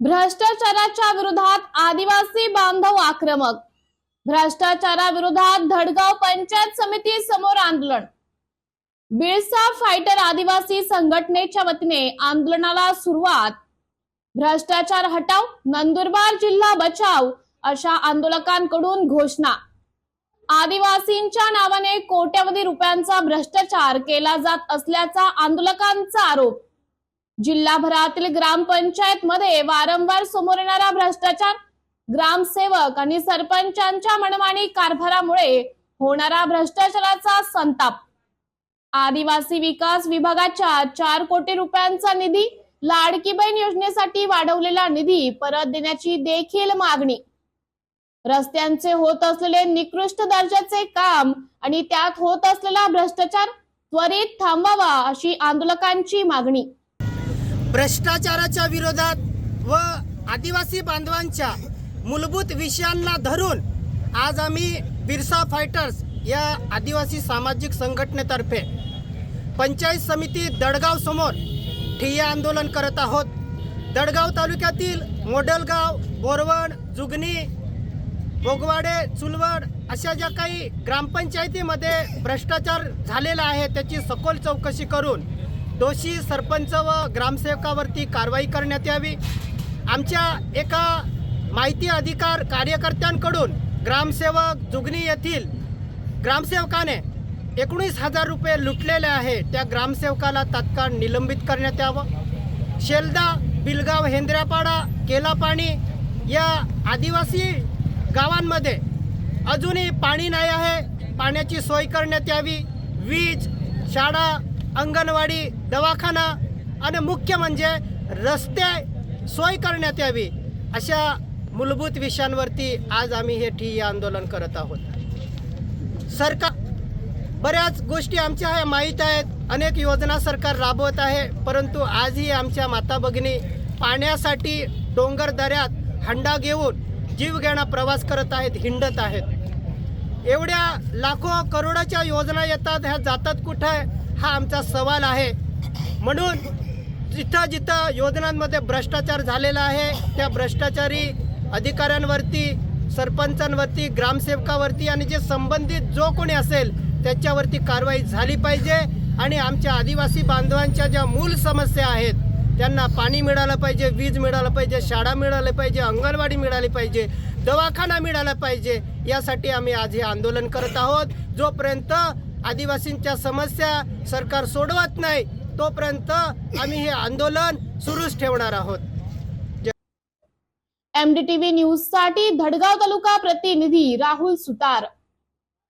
भ्रष्टाचाराच्या विरोधात आदिवासी बांधव आक्रमक. भ्रष्टाचाराविरोधात धडगाव पंचायत समिती समोर आंदोलन. बिळसा फायटर आदिवासी संघटनेच्या वतीने आंदोलनाला सुरुवात. भ्रष्टाचार हटाव नंदुरबार जिल्हा बचाव अशा आंदोलकांकडून घोषणा. आदिवासींच्या नावाने कोट्यवधी रुपयांचा भ्रष्टाचार केला जात असल्याचा आंदोलकांचा आरोप. जिल्हाभरातील ग्रामपंचायत मध्ये वारंवार समोर येणारा भ्रष्टाचार ग्रामसेवक आणि सरपंचांच्या मनमानी कारभारामुळे होणारा भ्रष्टाचाराचा संताप. आदिवासी विकास विभागाच्या चार कोटी रुपयांचा निधी लाडकी बहीण योजनेसाठी वाढवलेला निधी परत देण्याची देखील मागणी. रस्त्यांचे होत असलेले निकृष्ट दर्जाचे काम आणि त्यात होत असलेला भ्रष्टाचार त्वरित थांबावा अशी आंदोलकांची मागणी. भ्रष्टाचाराच्या विरोधात व आदिवासी बांधवांच्या मूलभूत विषयांना धरून आज आम्ही बिरसा फायटर्स या आदिवासी सामाजिक संघटनेतर्फे पंचायत समिती दडगाव समोर ठिय्या आंदोलन करत आहोत. दडगाव तालुक्यातील मोडलगाव बोरवण जुगनी बोगवाडे चुलवड अशा ज्या काही ग्रामपंचायतीमध्ये भ्रष्टाचार झालेला आहे त्याची सखोल चौकशी करून दोषी सरपंच व ग्रामसेवकावरती कारवाई करण्यात यावी. आमच्या एका माहिती अधिकार कार्यकर्त्यांकडून ग्रामसेवक जुगनी येथील ग्रामसेवकाने एकोणीस हजार रुपये लुटलेले आहे. त्या ग्रामसेवकाला तात्काळ निलंबित करण्यात यावं. शेलदा बिलगाव हेंद्रापाडा केलापाणी या आदिवासी गावांमध्ये अजूनही पाणी नाही आहे. पाण्याची सोय करण्यात यावी. वीज शाळा अंगणवाडी दवाखाना आणि मुख्य म्हणजे रस्ते सोय करण्यात यावी अशा मूलभूत विषयांवरती आज आम्ही हे ठिय्या आंदोलन करत आहोत. सरकार बऱ्याच गोष्टी आमच्या ह्या माहीत आहेत. अनेक योजना सरकार राबवत आहे परंतु आजही आमच्या माता भगिनी पाण्यासाठी डोंगर दऱ्यात हंडा घेऊन जीवघेणा प्रवास करत आहेत हिंडत आहेत. एवढ्या लाखो करोडाच्या योजना येतात ह्या जातात कुठं? हा आमचा सवाल आहे. म्हणून जिथं जिथं योजनांमध्ये भ्रष्टाचार झालेला आहे त्या भ्रष्टाचारी अधिकाऱ्यांवरती सरपंचांवरती ग्रामसेवकावरती आणि जे संबंधित जो कोणी असेल त्याच्यावरती कारवाई झाली पाहिजे आणि आमच्या आदिवासी बांधवांच्या ज्या मूल समस्या आहेत त्यांना पाणी मिळालं पाहिजे वीज मिळालं पाहिजे शाळा मिळालं पाहिजे अंगणवाडी मिळाली पाहिजे दवाखाना मिळाला पाहिजे यासाठी आम्ही आज हे आंदोलन करत आहोत. जोपर्यंत आदिवासींच्या समस्या सरकार सोडवत नाही तोपर्यंत आम्ही हे आंदोलन सुरूच ठेवणार आहोत. एमडीटीव्ही न्यूजसाठी धडगाव तालुका प्रतिनिधी राहुल सुतार.